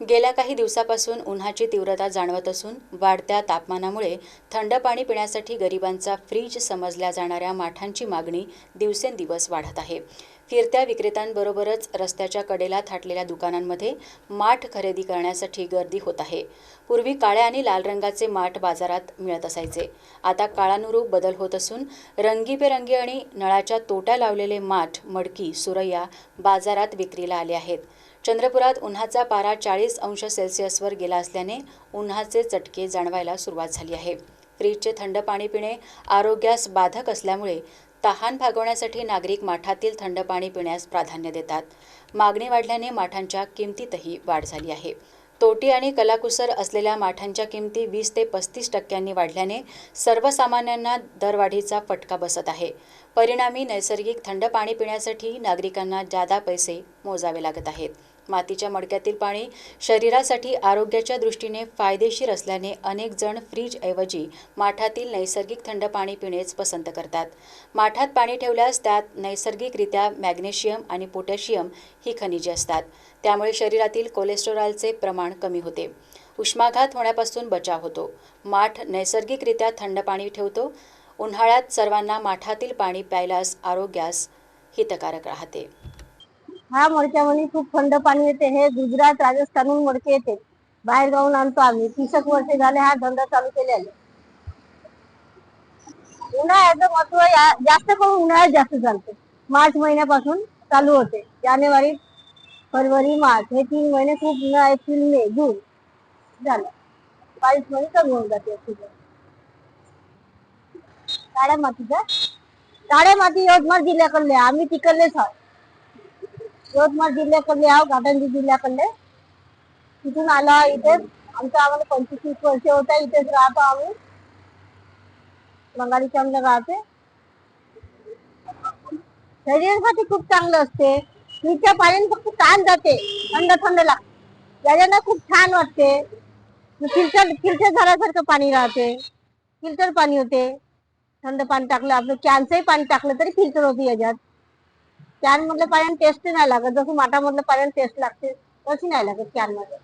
गेल्या काही दिवसापासून उन्हाची तीव्रता जाणवत असून वाढत्या तापमानामुळे थंड पाणी पिण्यासाठी गरिबांचा फ्रीज समजल्या जाणाऱ्या माठांची मागणी दिवसेंदिवस वाढत आहे. फिरत्या विक्रेत्यांबरोबरच रस्त्याच्या कडेला थाटलेल्या दुकानांमध्ये माठ खरेदी करण्यासाठी गर्दी होत आहे. पूर्वी काळ्या आणि लाल रंगाचे माठ बाजारात मिळत असायचे. आता काळानुरूप बदल होत असून रंगीबेरंगी आणि नळाच्या तोट्या लावलेले माठ मडकी सुरैया बाजारात विक्रीला आले आहेत. चंद्रपुरात उन्हाचा पारा चाळीस अंश सेल्सिअसवर गेला असल्याने उन्हाचे चटके जाणवायला सुरुवात झाली आहे. फ्रीजचे थंड पाणी पिणे आरोग्यास बाधक असल्यामुळे तहान भागवण्यासाठी नागरिक माठातील थंड पाणी पिण्यास प्राधान्य देतात. मागणी वाढल्याने माठांच्या किमतीतही वाढ झाली आहे. तोटी आणि कलाकुसर असलेल्या माठांच्या किमती वीस ते पस्तीस टक्क्यांनी वाढल्याने सर्वसामान्यांना दरवाढीचा फटका बसत आहे. परिणामी नैसर्गिक थंड पाणी पिण्यासाठी नागरिकांना जादा पैसे मोजावे लागत आहेत. मातीच्या मडक्यातील पाणी शरीरासाठी आरोग्याच्या दृष्टीने फायदेशीर असल्याने अनेक जण फ्रीजऐवजी माठातील नैसर्गिक थंड पाणी पिणेच पसंत करतात. माठात पाणी ठेवल्यास त्यात नैसर्गिकरित्या मॅग्नेशियम आणि पोटॅशियम ही खनिजे असतात. त्यामुळे शरीरातील कोलेस्टेरॉलचे प्रमाण कमी होते. उष्माघात होण्यापासून बचाव होतो. माठ नैसर्गिकरित्या थंड पाणी ठेवतो. उन्हाळ्यात सर्वांना माठातील पाणी प्यायलास आरोग्यास हितकारक राहते. हा मडक्यामध्ये खूप थंड पाणी येते. हे गुजरात राजस्थानहून मडके येते. बाहेर गावून आणतो आम्ही. तीसक वर्ष झाले हा धंदा चालू केलेला. उन्हाळ्याचं महत्त्व जास्त करून उन्हाळ्यात जास्त चालते. मार्च महिन्यापासून चालू होते. जानेवारी फरवरी मार्च हे तीन महिने खूप उन्हाळा एप्रिल मे जून झालं. बावीस महिने कमी होऊन जाते काळ्या मातीचा. काळ्या माती यवतमाळ जिल्ह्याकडले. आम्ही तिकडलेच आहोत. यवतमाळ जिल्ह्याकडले आहो घाटंजी जिल्ह्याकडले. तिथून आलो इथे. आमचं आम्हाला पंचवीस वर्ष होत इथेच राहतो आम्ही. बंगाली चांगलं राहते. शरीरासाठी खूप चांगलं असते. तिच्या पाण्याने फक्त ताण जाते थंड थंड लागते त्याच्यानं खूप छान वाटते. फिल्टर फिल्टर झाल्यासारखं पाणी राहते. फिल्टर पाणी होते. थंड पाणी टाकलं आपलं कॅनचंही पाणी टाकलं तरी फिल्टर होते याच्यात. कॅन मधल्या पाण्याने टेस्ट नाही लागत. जसं माठामधल्या पाण्याने टेस्ट लागते तशी नाही लागत कॅनमध्ये.